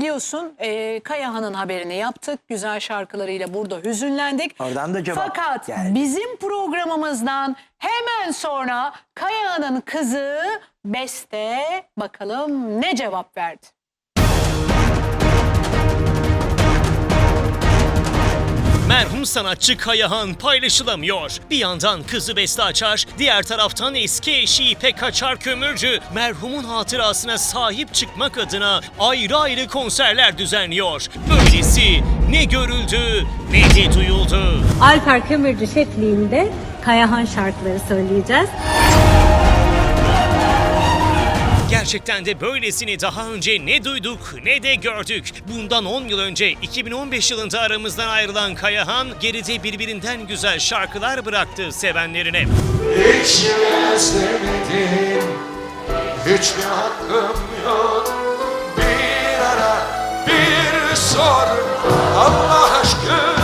biliyorsun e, Kayahan'ın haberini yaptık. Güzel şarkılarıyla burada hüzünlendik. Oradan da cevap Fakat geldi. bizim programımızdan hemen sonra Kayahan'ın kızı Beste bakalım ne cevap verdi? Merhum sanatçı Kayahan paylaşılamıyor. Bir yandan kızı Beste Açar, diğer taraftan eski eşi İpek Açar Kömürcü merhumun hatırasına sahip çıkmak adına ayrı ayrı konserler düzenliyor. Böylesi ne görüldü ne de duyuldu. Alper Kömürcü şefliğinde Kayahan şarkıları söyleyeceğiz. Gerçekten de böylesini daha önce ne duyduk ne de gördük. Bundan 10 yıl önce 2015 yılında aramızdan ayrılan Kayahan geride birbirinden güzel şarkılar bıraktı sevenlerine. Hiç Hiç mi hakkım yok Bir ara bir sor Allah aşkına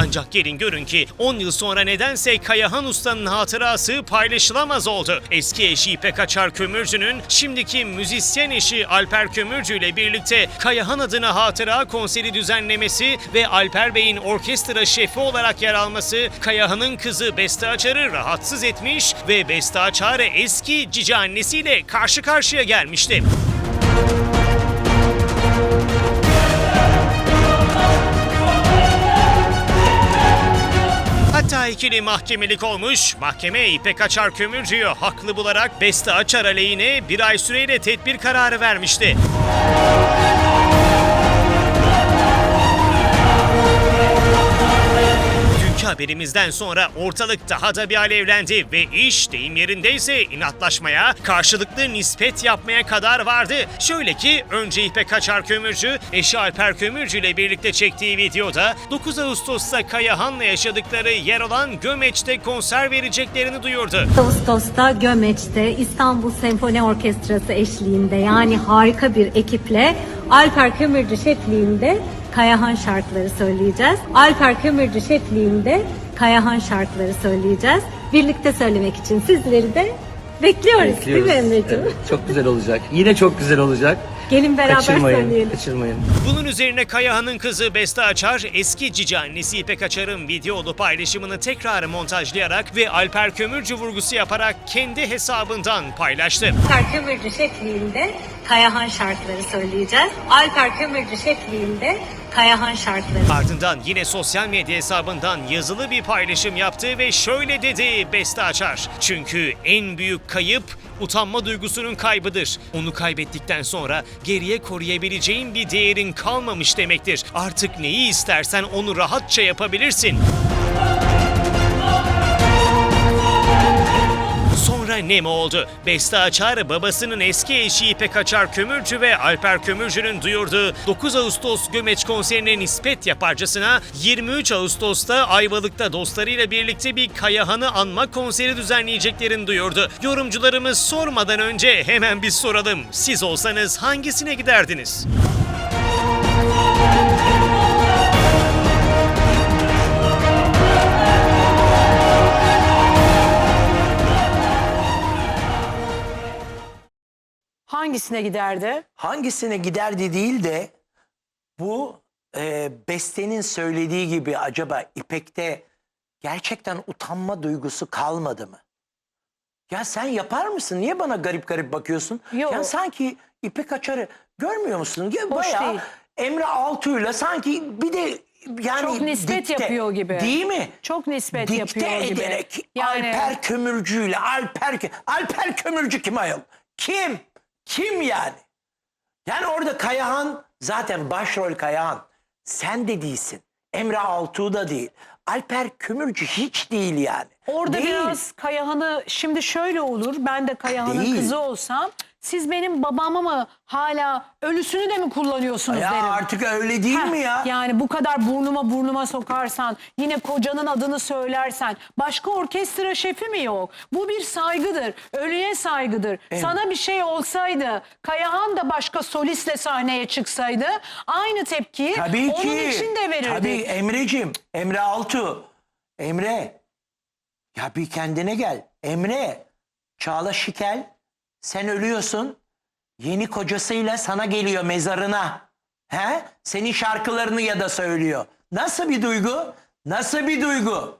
Ancak gelin görün ki 10 yıl sonra nedense Kayahan Usta'nın hatırası paylaşılamaz oldu. Eski eşi İpek Açar Kömürcü'nün şimdiki müzisyen eşi Alper Kömürcü ile birlikte Kayahan adına hatıra konseri düzenlemesi ve Alper Bey'in orkestra şefi olarak yer alması Kayahan'ın kızı Beste Açar'ı rahatsız etmiş ve Beste Açar eski cici annesiyle karşı karşıya gelmişti. Hatta ikili mahkemelik olmuş. Mahkeme İpek Açar Kömürcü'yü haklı bularak Beste Açar aleyhine bir ay süreyle tedbir kararı vermişti. Haberimizden sonra ortalık daha da bir alevlendi ve iş deyim yerindeyse inatlaşmaya, karşılıklı nispet yapmaya kadar vardı. Şöyle ki önce İpek Açar Kömürcü, eşi Alper Kömürcü ile birlikte çektiği videoda 9 Ağustos'ta Kayahan'la yaşadıkları yer olan Gömeç'te konser vereceklerini duyurdu. Ağustos'ta Gömeç'te İstanbul Senfoni Orkestrası eşliğinde yani harika bir ekiple Alper Kömürcü şefliğinde Kayahan şarkıları söyleyeceğiz. Alper Kömürcü şefliğinde Kayahan şarkıları söyleyeceğiz. Birlikte söylemek için sizleri de bekliyoruz, Bekliyoruz. değil mi Emre'ciğim? Evet, çok güzel olacak. Yine çok güzel olacak. Gelin beraber kaçırmayın, söyleyelim. kaçırmayın. Bunun üzerine Kayahan'ın kızı Beste Açar, eski cici annesi İpek Açar'ın videolu paylaşımını tekrar montajlayarak ve Alper Kömürcü vurgusu yaparak kendi hesabından paylaştı. Alper Kömürcü şefliğinde Kayahan şarkıları söyleyeceğiz. Alper Kömürcü şefliğinde Kayahan şarkıları. Ardından yine sosyal medya hesabından yazılı bir paylaşım yaptı ve şöyle dedi Beste Açar. Çünkü en büyük kayıp utanma duygusunun kaybıdır. Onu kaybettikten sonra geriye koruyabileceğin bir değerin kalmamış demektir. Artık neyi istersen onu rahatça yapabilirsin. Sonra ne mi oldu? Beste Açar babasının eski eşi İpek Açar Kömürcü ve Alper Kömürcü'nün duyurduğu 9 Ağustos Gömeç konserine nispet yaparcasına 23 Ağustos'ta Ayvalık'ta dostlarıyla birlikte bir Kayahan'ı anma konseri düzenleyeceklerini duyurdu. Yorumcularımız sormadan önce hemen bir soralım. Siz olsanız hangisine giderdiniz? Hangisine giderdi? Hangisine giderdi değil de bu e, Beste'nin söylediği gibi acaba İpek'te gerçekten utanma duygusu kalmadı mı? Ya sen yapar mısın? Niye bana garip garip bakıyorsun? Yok. Ya sanki İpek Açar'ı görmüyor musun? Ya Hoş bayağı değil. Emre Altuğ'yla sanki bir de yani Çok nispet dikte- yapıyor gibi. Değil mi? Çok nispet Dikte yapıyor gibi. ederek Yani Alper Kömürcü'yle Alper Alper Kömürcü kim ayol? Kim? Kim yani? Yani orada Kayahan zaten başrol Kayahan. Sen de değilsin. Emre Altuğ da değil. Alper Kömürcü hiç değil yani. orada Değil. biraz Kayahan'ı şimdi şöyle olur. Ben de Kayahan'ın kızı olsam siz benim babamı mı hala ölüsünü de mi kullanıyorsunuz Ya derim. artık öyle değil Heh, mi ya? Yani bu kadar burnuma burnuma sokarsan, yine kocanın adını söylersen, başka orkestra şefi mi yok? Bu bir saygıdır, ölüye saygıdır. Sana bir şey olsaydı, Kayahan da başka solistle sahneye çıksaydı, aynı tepkiyi Tabii onun ki. için de verirdik. Tabii Emre'cim, Emre Altuğ. Emre, ya bir kendine gel. Emre, Çağla Şikel, sen ölüyorsun. yeni kocasıyla sana geliyor mezarına. He? Senin şarkılarını ya da söylüyor. Nasıl bir duygu? Nasıl bir duygu?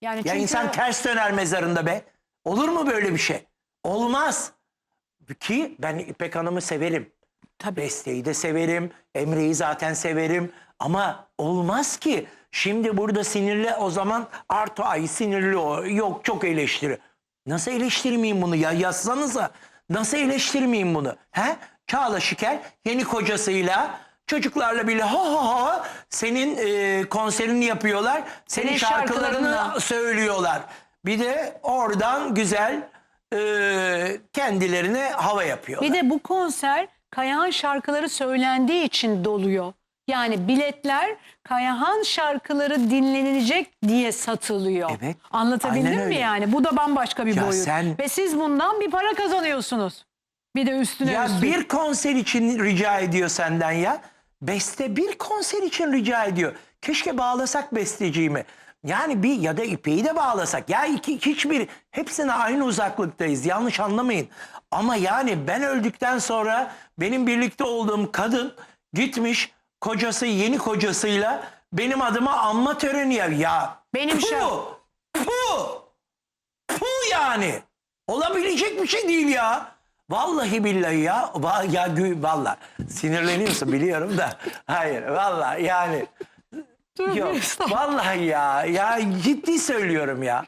Yani Ya çünkü insan ters döner mezarında be. Olur mu böyle bir şey? Olmaz. Ki ben İpek Hanım'ı severim. Tabii. Beste'yi de severim. Emre'yi zaten severim. Ama olmaz ki. Şimdi burada sinirli o zaman Arto ay sinirli o. Yok çok eleştiri. Nasıl eleştirmeyeyim bunu ya? Yazsanıza. Nasıl eleştirmeyeyim bunu? He? Çağla Şikel yeni kocasıyla çocuklarla bile ha ha ha senin e, konserini yapıyorlar. Senin, Senin şarkılarını şarkılarını. söylüyorlar. Bir de oradan güzel e, kendilerine hava yapıyorlar. Bir de bu konser Kayahan şarkıları söylendiği için doluyor. Yani biletler Kayahan şarkıları dinlenilecek diye satılıyor. Evet, Anlatabildim mi öyle. yani? Bu da bambaşka bir Ya boyut. sen- Ve siz bundan bir para kazanıyorsunuz. Bir de üstüne Ya üstlük. bir konser için rica ediyor senden ya. Beste bir konser için rica ediyor. Keşke bağlasak besteciğimi. Yani bir ya da ipeyi de bağlasak. Ya iki, hiçbir hepsine aynı uzaklıktayız. Yanlış anlamayın. Ama yani ben öldükten sonra benim birlikte olduğum kadın gitmiş kocası yeni kocasıyla benim adıma anma töreni ya. ya Benim puh, şa- puh, puh yani. Olabilecek bir şey değil ya. Vallahi billahi ya. Va ya gü vallahi sinirleniyorsun biliyorum da. Hayır vallahi yani. Yok vallahi ya. Ya ciddi söylüyorum ya.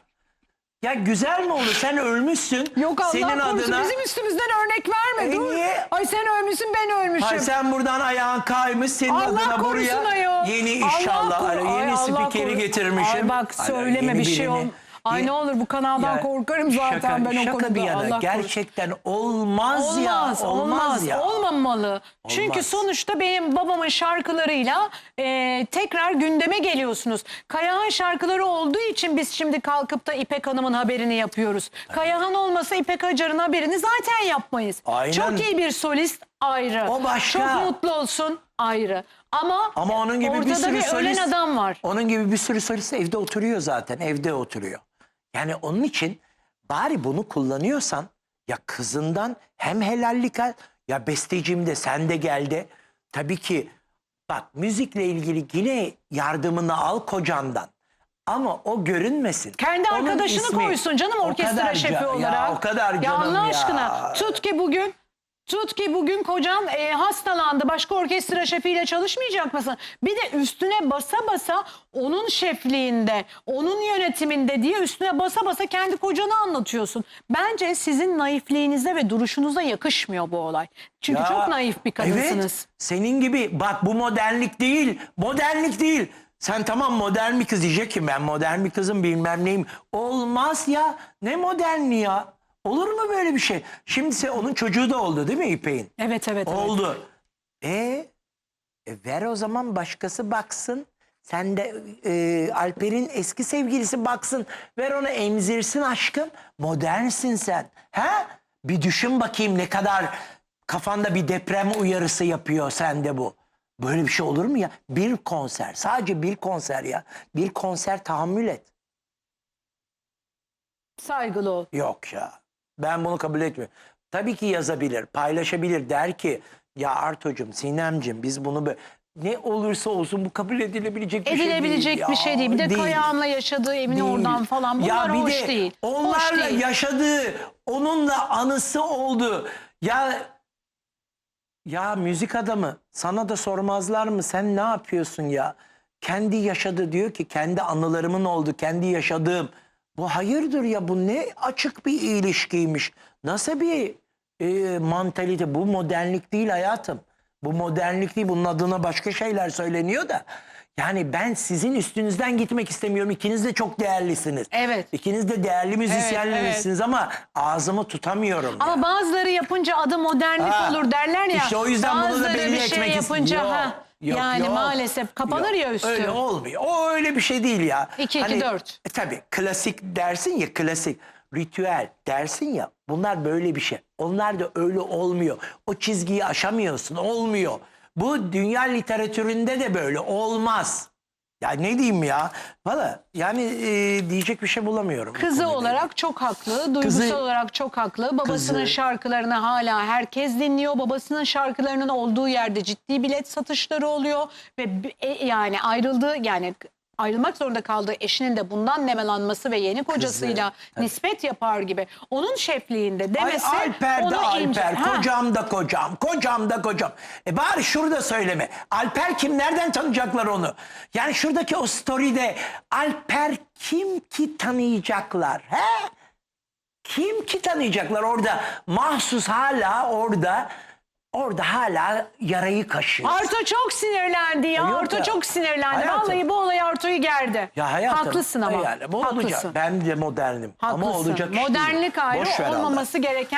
Ya güzel mi olur? Sen ölmüşsün. Yok Allah Senin korusun adına. bizim üstümüzden örnek verme E dur. niye? Ay sen ölmüşsün ben ölmüşüm. Ay sen buradan ayağın kaymış senin Allah adına buraya ayol. yeni Allah inşallah koru- hani Ay yeni Allah spikeri korusun. getirmişim. Ay bak söyleme yeni bir şey birini. Ay ne olur bu kanaldan Ya, korkarım zaten şaka, ben o şaka konuda. bir yana Allah korusun. gerçekten olmaz, ya. Olmaz, olmaz, ya. olmamalı. Çünkü sonuçta benim babamın şarkılarıyla e, tekrar gündeme geliyorsunuz. Kayahan şarkıları olduğu için biz şimdi kalkıp da İpek Hanım'ın haberini yapıyoruz. Kayahan olmasa İpek Acar'ın haberini zaten yapmayız. Aynen. Çok iyi bir solist ayrı. O başka. Çok mutlu olsun ayrı. Ama, Ama onun gibi ortada bir sürü bir solist, ölen adam var. Onun gibi bir sürü solist evde oturuyor zaten. Evde oturuyor. Yani onun için bari bunu kullanıyorsan ya kızından hem helallik al ya bestecim de sen de gel de. Tabii ki bak müzikle ilgili yine yardımını al kocandan. Ama o görünmesin. Kendi Onun arkadaşını ismi- koysun canım O orkestra kadar şefi ca- olarak. Ya o kadar canım Allah ya. aşkına tut ki bugün Tut ki bugün kocan e, hastalandı. Başka orkestra şefiyle çalışmayacak mısın? Bir de üstüne basa basa onun şefliğinde, onun yönetiminde diye üstüne basa basa kendi kocanı anlatıyorsun. Bence sizin naifliğinize ve duruşunuza yakışmıyor bu olay. Çünkü Ya, çok naif bir kadınsınız. Evet, senin gibi bak bu modernlik değil. Modernlik değil. Sen tamam modern bir kız diyecek ki ben modern bir kızım bilmem neyim. Olmaz ya. Ne moderni ya? Olur mu böyle bir şey? Şimdi se- onun çocuğu da oldu değil mi İpek'in? Evet evet. evet. Oldu. E, e, ver o zaman başkası baksın. Sen de e, Alper'in eski sevgilisi baksın. Ver ona emzirsin aşkım. Modernsin sen. Ha? Bir düşün bakayım ne kadar kafanda bir deprem uyarısı yapıyor sende bu. Böyle bir şey olur mu ya? Bir konser. Sadece bir konser ya. Bir konser tahammül et. Saygılı ol. Yok ya. Ben bunu kabul etmiyorum. Tabii ki yazabilir, paylaşabilir. Der ki ya Arto'cum, Sinem'cim biz bunu böyle... Ne olursa olsun bu kabul edilebilecek bir şey değil. Edilebilecek bir şey değil. Bir de Değil. Kayağan'la yaşadığı evini Değil. oradan falan bunlar ya bir hoş de değil. Onlarla değil. yaşadığı, onunla anısı oldu. Ya ya müzik adamı sana da sormazlar mı? Sen ne yapıyorsun ya? Kendi yaşadı diyor ki kendi anılarımın oldu, kendi yaşadığım. Bu hayırdır ya bu ne açık bir ilişkiymiş. Nasıl bir e, mantalite? Bu modernlik değil hayatım. Bu modernlik değil. Bunun adına başka şeyler söyleniyor da. Yani ben sizin üstünüzden gitmek istemiyorum. İkiniz de çok değerlisiniz. Evet. İkiniz de değerli müzisyenlersiniz ama ağzımı tutamıyorum. Ama ya. bazıları yapınca adı modernlik Ha, olur derler ya. işte o yüzden bunu da bazıları belli bir şey etmek yapınca Yok, ha, yok, yani yok. maalesef kapanır Yok, ya üstü. Öyle olmuyor. O öyle bir şey değil ya. Hani, İki, iki, dört. E, tabii klasik dersin ya klasik. Ritüel dersin ya bunlar böyle bir şey. Onlar da öyle olmuyor. O çizgiyi aşamıyorsun olmuyor. Bu dünya literatüründe de böyle olmaz. Ya ne diyeyim ya? Valla yani e, diyecek bir şey bulamıyorum. bu Kızı olarak çok haklı, duygusal Kızı- olarak çok haklı. Babasının Kızı- şarkılarını hala herkes dinliyor. Babasının şarkılarının olduğu yerde ciddi bilet satışları oluyor ve b- e, yani ayrıldığı yani ayrılmak zorunda kaldığı eşinin de bundan nemelanması ve yeni kocasıyla nispet yapar gibi. Onun şefliğinde Ay demesi Alper de ince- Alper, kocam da kocam, kocam da kocam. E bari şurada söyleme. Alper kim, nereden tanıyacaklar onu? Yani şuradaki o story'de Alper kim ki tanıyacaklar? He? Kim ki tanıyacaklar orada? Mahsus hala orada, orada hala yarayı kaşıyor. Arto çok sinirlendi ya. Yok Arto ya. çok sinirlendi. Hayatım. Vallahi bu olay Arto'yu gerdi. Ya hayatım. Haklısın ama. Yani bu Haklısın. olacak. Ben de modernim. Ama Haklısın. olacak iş değil. Modernlik ayrı Boş olmaması gereken